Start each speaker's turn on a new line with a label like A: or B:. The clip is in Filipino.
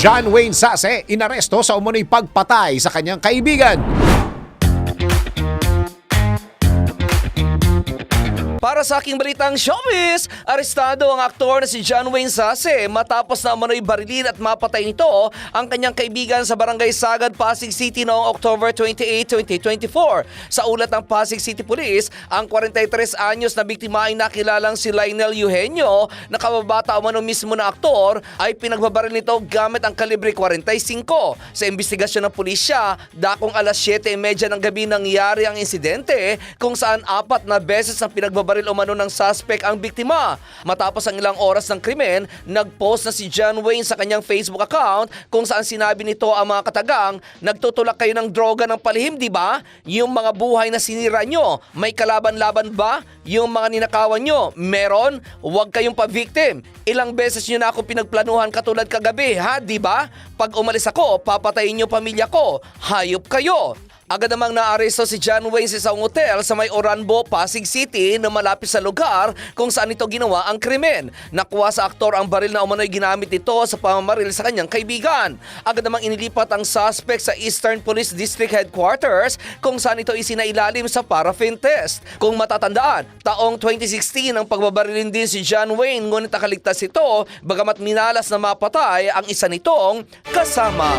A: John Wayne Sase inaresto sa umunoy pagpatay sa kanyang kaibigan.
B: Para sa aking balitang showbiz, arestado ang aktor na si John Wayne Sase matapos na umano'y barilin at mapatay nito ang kanyang kaibigan sa Barangay Sagad, Pasig City noong October 28, 2024. Sa ulat ng Pasig City Police, ang 43 anyos na biktima ay nakilalang si Lionel Eugenio na kababata umano mismo na aktor ay pinagbabaril nito gamit ang kalibre 45. Sa investigasyon ng pulisya, dakong alas 7.30 ng gabi nangyari ang insidente kung saan apat na beses ang pinagbabaril umano ng suspect ang biktima. Matapos ang ilang oras ng krimen, nagpost na si John Wayne sa kanyang Facebook account kung saan sinabi nito ang mga katagang, nagtutulak kayo ng droga ng palihim, di ba? Yung mga buhay na sinira nyo, may kalaban-laban ba? Yung mga ninakawan nyo, meron? Huwag kayong pa-victim. Ilang beses nyo na ako pinagplanuhan katulad kagabi, ha? Di ba? Pag umalis ako, papatayin nyo pamilya ko. Hayop kayo. Agad namang naaresto si John Wayne sa isang hotel sa may Oranbo, Pasig City na malapit sa lugar kung saan ito ginawa ang krimen. Nakuha sa aktor ang baril na umano'y ginamit ito sa pamamaril sa kanyang kaibigan. Agad namang inilipat ang suspect sa Eastern Police District Headquarters kung saan ito isinailalim sa paraffin test. Kung matatandaan, taong 2016 ang pagbabarilin din si John Wayne ngunit nakaligtas ito bagamat minalas na mapatay ang isa nitong kasama.